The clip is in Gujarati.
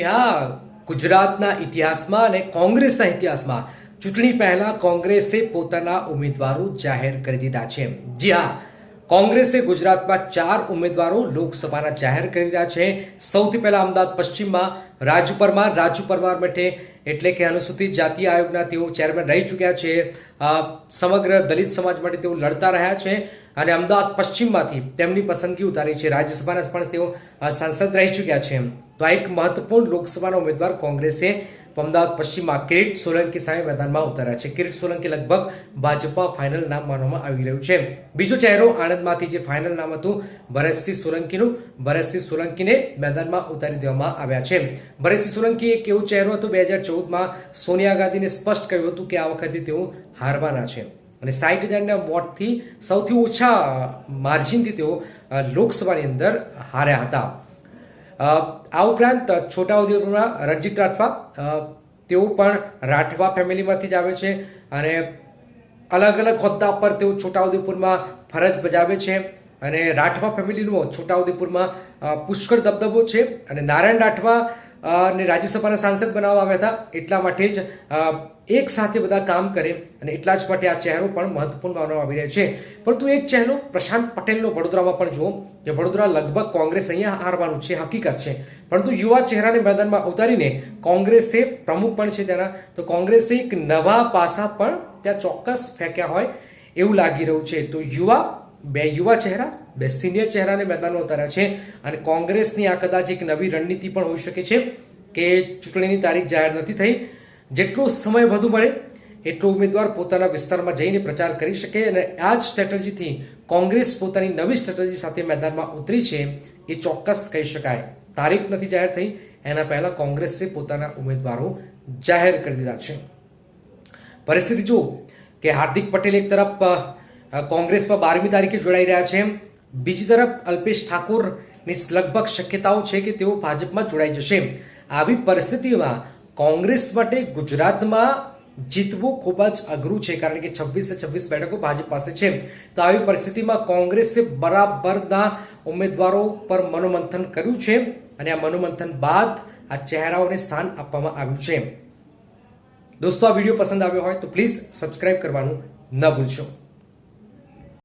હા, ગુજરાતના ઇતિહાસમાં અને કોંગ્રેસના ઇતિહાસમાં ચૂંટણી પહેલા કોંગ્રેસે પોતાના ઉમેદવારો જાહેર કરી દીધા છે. જી હા, કોંગ્રેસે ગુજરાતમાં ચાર ઉમેદવારો લોકસભાના જાહેર કરી દીધા છે. સૌથી પહેલા અમદાવાદ પશ્ચિમમાં રાજુ પરમાર રાજુ પરમાર માટે એટલે કે અનુસૂચિત જાતિ આયોગના તેઓ ચેરમેન રહી ચૂક્યા છે. સમગ્ર દલિત સમાજ માટે તેઓ લડતા રહ્યા છે અને અમદાવાદ પશ્ચિમમાંથી તેમની પસંદગી ઉતારી છે. રાજ્યસભાના પણ તેઓ સાંસદ રહી ચૂક્યા છે. તો આ એક મહત્વપૂર્ણ લોકસભાના ઉમેદવાર કોંગ્રેસે અમદાવાદ પશ્ચિમમાં કિરીટ સોલંકી સામે મેદાનમાં ઉતાર્યા છે. કિરીટ સોલંકી લગભગ ભાજપા ફાઇનલ નામ માનવામાં આવી રહ્યું છે. બીજો ચહેરો આણંદમાંથી જે ફાઇનલ નામ હતું, ભરતસિંહ સોલંકીનું. ભરતસિંહ સોલંકીને મેદાનમાં ઉતારી દેવામાં આવ્યા છે. ભરતસિંહ સોલંકી એક એવો ચહેરો હતો બે હજાર ચૌદમાં સોનિયા ગાંધીને સ્પષ્ટ કહ્યું હતું કે આ વખતે તેઓ હારવાના છે. અને સાઠ હજારના વોટથી સૌથી ઓછા માર્જિનથી તેઓ લોકસભાની અંદર હાર્યા હતા. આ ઉપરાંત છોટાઉદેપુરમાં રણજીત રાઠવા તેઓ પણ રાઠવા ફેમિલીમાંથી જ આવે છે અને અલગ અલગ હોદ્દા પર તેઓ છોટાઉદેપુરમાં ફરજ બજાવે છે અને રાઠવા ફેમિલીનો છોટાઉદેપુરમાં પુષ્કળ દબદબો છે અને નારાયણ રાઠવા ને રાજ્યસભાના સાંસદ બનાવવામાં આવ્યા હતા. એટલા માટે જ એક સાથે બધા કામ કરે અને એટલા જ માટે આ ચહેરો પણ મહત્વપૂર્ણ માનવામાં આવી રહ્યો છે. પરંતુ એક ચહેરો પ્રશાંત પટેલનો વડોદરામાં પણ જુઓ કે વડોદરા લગભગ કોંગ્રેસ અહીંયા હારવાનું છે, હકીકત છે. પરંતુ યુવા ચહેરાને મેદાનમાં ઉતારીને કોંગ્રેસે પ્રમુખ પણ છે તેના. તો કોંગ્રેસે એક નવા પાસા પણ ત્યાં ચોક્કસ ફેંક્યા હોય એવું લાગી રહ્યું છે. તો યુવા બે યુવા ચહેરા, બે સિનિયર ચહેરાને મેદાનમાં ઉતાર્યા છે અને કોંગ્રેસની આ કદાચ એક નવી રણનીતિ પણ હોઈ શકે છે કે ચૂંટણીની તારીખ જાહેર નથી થઈ. જેટલો સમય વધુ મળે, એટલો ઉમેદવાર પોતાના વિસ્તારમાં જઈને પ્રચાર કરી શકે અને આ જ સ્ટ્રેટર્જીથી કોંગ્રેસ પોતાની નવી સ્ટ્રેટેજી સાથે મેદાનમાં ઉતરી છે એ ચોક્કસ કહી શકાય. તારીખ નથી જાહેર થઈ, એના પહેલાં કોંગ્રેસે પોતાના ઉમેદવારો જાહેર કરી દીધા છે. પરિસ્થિતિ જુઓ કે હાર્દિક પટેલ એક તરફ કોંગ્રેસમાં બારમી તારીખે જોડાઈ રહ્યા છે. બીજી તરફ અલ્પેશ ઠાકોરની લગભગ શક્યતાઓ છે કે તેઓ ભાજપમાં જોડાઈ જશે. આવી પરિસ્થિતિમાં કોંગ્રેસ માટે ગુજરાતમાં જીતવું ખૂબ જ અઘરું છે, કારણ કે છવ્વીસે છવ્વીસ બેઠકો ભાજપ પાસે છે. તો આવી પરિસ્થિતિમાં કોંગ્રેસે બરાબરના ઉમેદવારો પર મનોમંથન કર્યું છે અને આ મનોમંથન બાદ આ ચહેરાઓને સ્થાન આપવામાં આવ્યું છે. દોસ્તો, આ વીડિયો પસંદ આવ્યો હોય તો પ્લીઝ સબસ્ક્રાઇબ કરવાનું ન ભૂલશો.